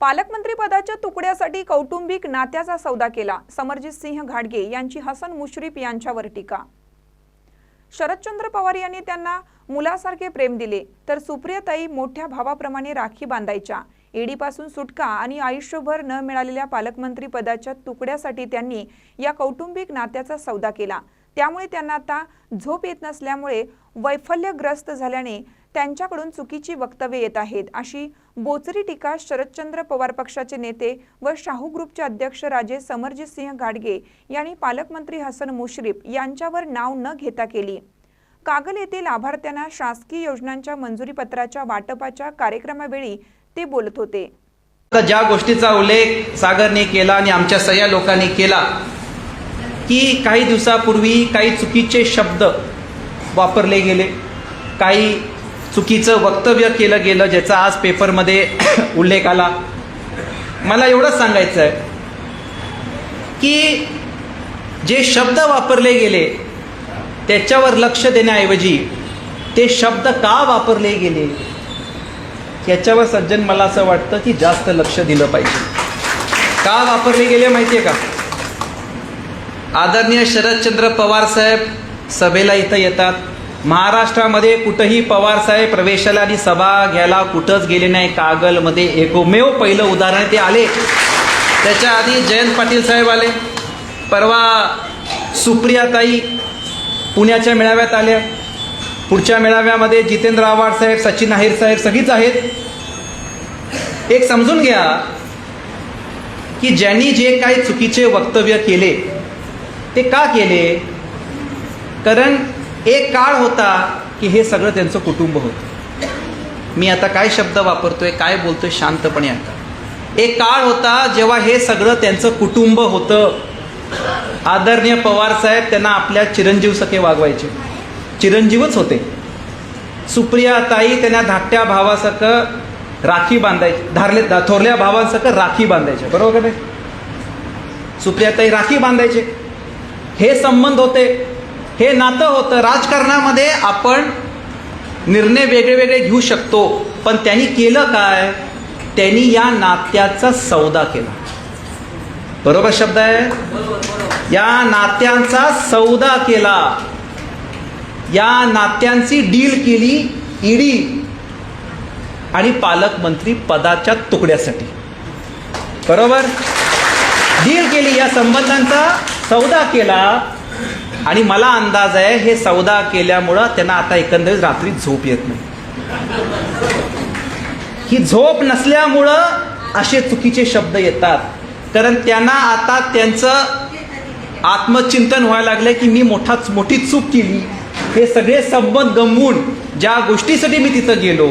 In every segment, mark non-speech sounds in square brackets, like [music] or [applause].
पालकमंत्री पदाच्या तुकड्यासाठी कौटुंबिक नात्याचा सौदा केला. समरजित सिंह घाडगे यांची हसन मुश्रीफ यांच्यावर टीका. शरदचंद्र पवार यांनी त्यांना मुलासारखे प्रेम दिले तर सुप्रियाताई मोठ्या भावाप्रमाणे राखी बांधायच्या. ईडीपासून सुटका आणि आयुष्यभर न मिळालेल्या पालकमंत्री पदाच्या तुकड्यासाठी त्यांनी या कौटुंबिक नात्याचा सौदा केला. त्यामुळे त्यांना आता झोप येत नसल्यामुळे वैफल्यग्रस्त झाल्याने त्यांच्याकडून चुकीची वक्तव्ये येत आहेत अशी बोचरी टीका शरदचंद्र पवार पक्षाचे नेते व शाहू ग्रुपचे अध्यक्ष राजे समरजित सिंह गाडगे यांनी पालकमंत्री हसन मुश्रीफ यांच्यावर नाव न घेता केली. कागल येथे लाभार्थ्यांना शासकीय योजनांच्या मंजुरीपत्राच्या वाटपाच्या कार्यक्रमावेळी ते बोलत होते. ज्या गोष्टीचा उल्लेख सागरने केला आणि आमच्या सह्या लोकांनी केला की काही दिवसापूर्वी काही चुकीचे शब्द वापरले गेले काही चुकीचं वक्तव्य केलं गेलं ज्याचा आज पेपरमध्ये [coughs] उल्लेख आला. मला एवढंच सांगायचं आहे की जे शब्द वापरले गेले त्याच्यावर लक्ष देण्याऐवजी ते शब्द का वापरले गेले याच्यावर सज्जन मला असं वाटतं की जास्त लक्ष दिलं पाहिजे. का वापरले गेले माहिती आहे का? आदरणीय शरदचंद्र पवार साहेब सभेला इथं येतात. महाराष्ट्रामध्ये कुठंही पवार साहेब प्रवेशाला आणि सभा घ्यायला कुठंच गेले नाही. कागलमध्ये एकमेव पहिलं उदाहरण ते आले. त्याच्या आधी जयंत पाटील साहेब आले. परवा सुप्रियाताई पुण्याच्या मेळाव्यात आल्या. पुढच्या मेळाव्यामध्ये जितेंद्र आव्हाड साहेब सचिन अहिर साहेब सगळीच आहेत. एक समजून घ्या की ज्यांनी जे काही चुकीचे वक्तव्य केले ते का केले? कारण एक काळ होता की हे सगळं त्यांचं कुटुंब होतं. मी आता काय शब्द वापरतोय काय बोलतोय शांतपणे आता. एक काळ होता जेव्हा हे सगळं त्यांचं कुटुंब होतं. आदरणीय पवार साहेब त्यांना आपल्या चिरंजीव सखे वागवायचे. चिरंजीवच होते. सुप्रिया ताई त्यांना धाकट्या भावासारखं राखी बांधायची धारले धा- थोरल्या भावांसारखं राखी बांधायचे बरोबर नाही सुप्रियाताई राखी बांधायचे. हे संबंध होते. हे नातं होतं. राजकारणामध्ये आपण निर्णय वेगळे वेगळे घेऊ शकतो. पण त्यांनी केलं काय? त्यांनी या नात्याचा सौदा केला. बरोबर शब्द आहे? या नात्यांचा सौदा केला. या नात्यांची डील केली ईडी आणि पालकमंत्री पदाच्या तुकड्यासाठी. बरोबर? डील केली. या संबंधांचा सौदा केला. आणि मला अंदाज आहे हे सौदा केल्यामुळं त्यांना आता एकंदरीत रात्री झोप येत नाही. ही झोप नसल्यामुळं असे चुकीचे शब्द येतात. कारण त्यांना आता त्यांचं आत्मचिंतन व्हायला लागलं की मी मोठाच मोठी चूक केली. हे सगळे संबंध गमवून ज्या गोष्टीसाठी मी तिथं गेलो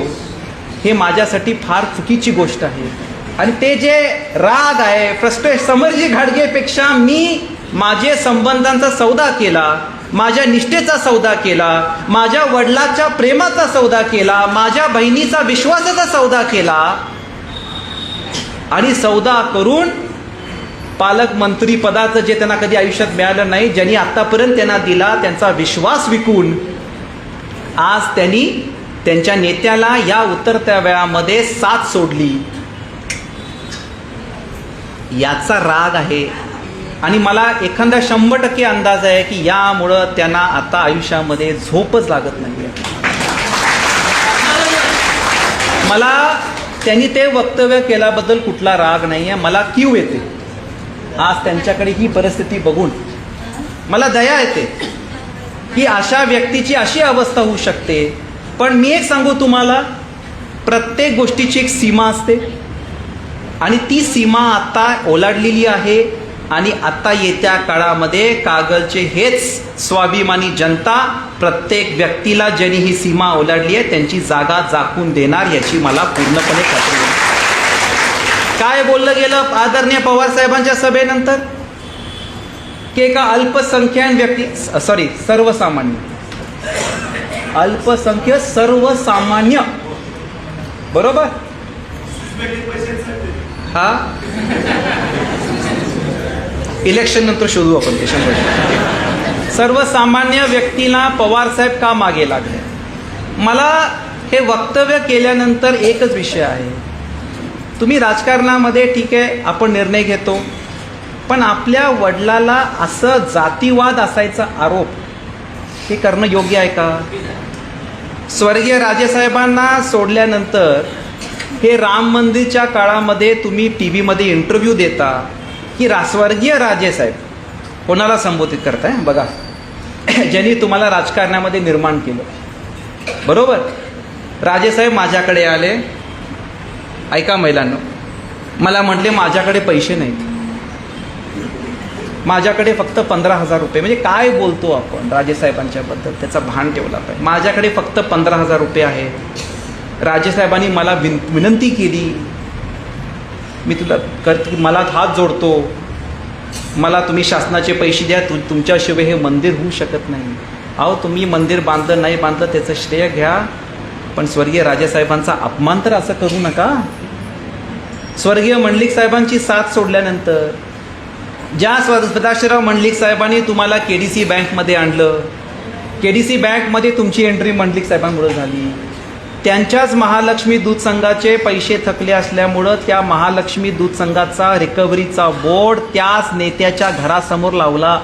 हे माझ्यासाठी फार चुकीची गोष्ट आहे. आणि ते जे राग आहे फ्रस्ट्रेश समर्जी घाडगेपेक्षा मी माझे संबंधांचा सौदा केला माझ्या निष्ठेचा सौदा केला माझ्या वडिलाच्या प्रेमाचा सौदा केला माझ्या बहिणीचा विश्वासाचा सौदा केला आणि सौदा करून पालकमंत्री पदाचं जे त्यांना कधी आयुष्यात मिळालं नाही ज्यांनी आतापर्यंत त्यांना दिला त्यांचा विश्वास विकून आज त्यांनी त्यांच्या नेत्याला या उतरत्या वेळामध्ये साथ सोडली. याचा राग आहे. आणि मला एखादा शंभर टक्के अंदाज आहे की यामुळं त्यांना आता आयुष्यामध्ये झोपच लागत नाही मला त्यांनी ते वक्तव्य केल्याबद्दल कुठला राग नाही आहे मला क्यू येते. आज त्यांच्याकडे ही परिस्थिती बघून मला दया येते की अशा व्यक्तीची अशी अवस्था होऊ शकते. पण मी एक सांगू तुम्हाला प्रत्येक गोष्टीची एक सीमा असते. आणि ती सीमा आता ओलांडलेली आहे. आणि आता येत्या काळामध्ये कागलचे हेच स्वाभिमानी जनता प्रत्येक व्यक्तीला ज्यांनी ही सीमा ओलांडली आहे त्यांची जागा जाखून देणार याची मला पूर्णपणे खात्री आहे. काय बोललं गेलं आदरणीय पवार साहेबांच्या सभेनंतर? की एका अल्पसंख्यान व्यक्ती सॉरी सर्वसामान्य. अल्पसंख्य सर्वसामान्य. बरोबर? हा? इलेक्शन नंतर शोधू आपण ते शंभर सर्वसामान्य व्यक्तीला पवार साहेब का मागे लागले? मला हे वक्तव्य केल्यानंतर एकच विषय आहे. तुम्ही राजकारणामध्ये ठीक आहे आपण निर्णय घेतो पण आपल्या वडिलाला असं जातीवाद असायचा आरोप हे करणं योग्य आहे का? स्वर्गीय राजेसाहेबांना सोडल्यानंतर हे राम मंदिरच्या काळामध्ये तुम्ही टी व्हीमध्ये इंटरव्ह्यू देता की रासवर्गीय राजे साहेब. कोणाला संबोधित करताय? बघा. ज्यांनी तुम्हाला राजकारणामध्ये निर्माण केलं. बरोबर? राजेसाहेब माझ्याकडे आले. ऐका महिलांनो. मला म्हटले माझ्याकडे पैसे नाहीत. माझ्याकडे फक्त पंधरा हजार रुपये. म्हणजे काय बोलतो आपण राजेसाहेबांच्याबद्दल त्याचा भान ठेवला पाहिजे. माझ्याकडे फक्त पंधरा हजार रुपये आहेत. राजेसाहेबांनी मला विन विनंती केली. मी तुला कर मला हात जोडतो. मला तुम्ही शासनाचे पैसे द्या तु तुमच्याशिवाय हे मंदिर होऊ शकत नाही. अहो तुम्ही मंदिर बांधलं नाही बांधलं त्याचं श्रेय घ्या. पण स्वर्गीय राजेसाहेबांचा अपमान तर असं करू नका. स्वर्गीय मंडलिक साहेबांची साथ सोडल्यानंतर ज्या सदाशिवराव मंडलिक साहेबांनी तुम्हाला के डी सी बँकमध्ये आणलं के डी सी बँकमध्ये तुमची एंट्री मंडलिक साहेबांमुळे झाली. त्यांच्याच महालक्ष्मी दूध संघाचे पैसे थकले असल्यामुळं त्या महालक्ष्मी दूध संघाचा रिकव्हरीचा बोर्ड त्याच नेत्याच्या घरासमोर लावला.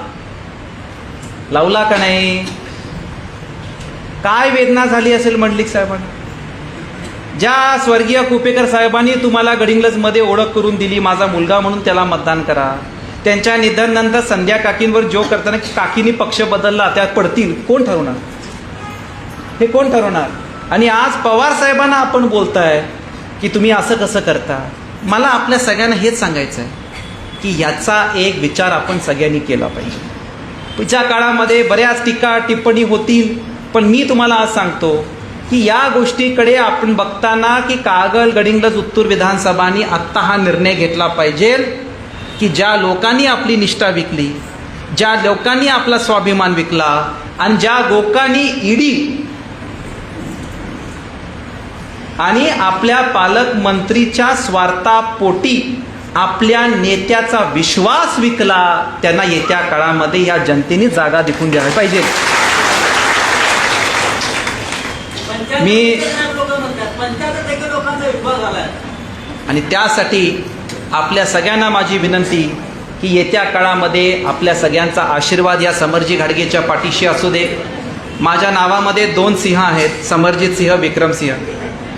लावला का नाही? काय वेदना झाली असेल मंडलिक साहेबांना? ज्या स्वर्गीय कुपेकर साहेबांनी तुम्हाला गडिंग्लजमध्ये ओळख करून दिली माझा मुलगा म्हणून त्याला मतदान करा. त्यांच्या निधनानंतर संध्या काकींवर जो करताना की काकीनी पक्ष बदलला त्यात पडतील. कोण ठरवणार? हे कोण ठरवणार? आणि आज पवार साहेबांना आपण बोलताय की तुम्ही असं कसं करता? मला आपल्या सगळ्यांना हेच सांगायचं आहे की याचा एक विचार आपण सगळ्यांनी केला पाहिजे. पुढच्या काळामध्ये बऱ्याच टीका टिप्पणी होतील पण मी तुम्हाला आज सांगतो की या गोष्टीकडे आपण बघताना की कागल गडिंगलज उत्तूर विधानसभानी आत्ता हा निर्णय घेतला पाहिजे की ज्या लोकांनी आपली निष्ठा विकली ज्या लोकांनी आपला स्वाभिमान विकला आणि ज्या लोकांनी ईडी आणि आपल्या पालकमंत्रीच्या स्वार्थापोटी आपल्या नेत्याचा विश्वास विकला त्यांना येत्या काळामध्ये या जनतेने जागा दिखून द्यायला पाहिजे. मी- आणि त्यासाठी आपल्या सगळ्यांना माझी विनंती की येत्या काळामध्ये आपल्या सगळ्यांचा आशीर्वाद या समरजी घाडगेच्या पाठीशी असू दे. माझ्या नावामध्ये दोन सिंह आहेत समरजित सिंह विक्रमसिंह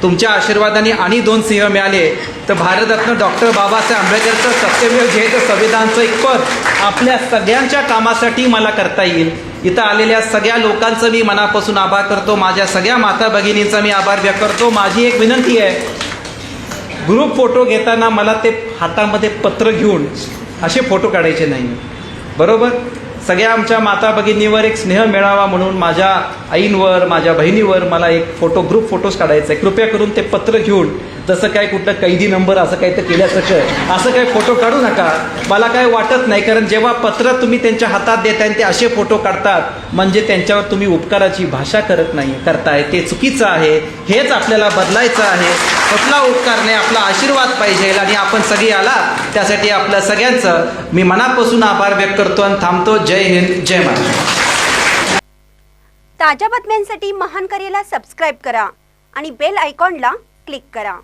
तुमच्या आशीर्वादाने आणि दोन सिंह मिळाले. तर भारतरत्न डॉक्टर बाबासाहेब आंबेडकरचं सत्यमेव जयचं संविधानचं एक पद आपल्या सगळ्यांच्या कामासाठी मला करता येईल. इथं आलेल्या सगळ्या लोकांचं मी मनापासून आभार करतो. माझ्या सगळ्या माता भगिनींचा मी आभार व्यक्त करतो. माझी एक विनंती आहे ग्रुप फोटो घेताना मला ते हातामध्ये पत्र घेऊन असे फोटो काढायचे नाही. बरोबर? सगळ्या आमच्या माता भगिनीवर एक स्नेह मिळावा म्हणून माझ्या आईंवर माझ्या बहिणीवर मला एक फोटो ग्रुप फोटोज काढायचा आहे कृपया करून ते पत्र घेऊन जसं काय कुठलं कैदी नंबर असं काही तर केल्यासारखं असं काही फोटो काढू नका. मला काय वाटत नाही कारण जेव्हा पत्र तुम्ही त्यांच्या हातात देताय आहे ते असे फोटो काढतात म्हणजे त्यांच्यावर तुम्ही उपकाराची भाषा करत नाही करताय. ते चुकीचं आहे. हेच आपल्याला बदलायचं आहे. आपला उपकार नाही आपला आशीर्वाद पाहिजे आणि आपण सगळी आला त्यासाठी आपल्या सगळ्यांचं मी मनापासून आभार व्यक्त करतो आणि थांबतो. जय हिंद जय महाराष्ट्र. ताज्या बातम्यांसाठी महान करेला सबस्क्राईब करा आणि बेल आयकॉनला क्लिक करा.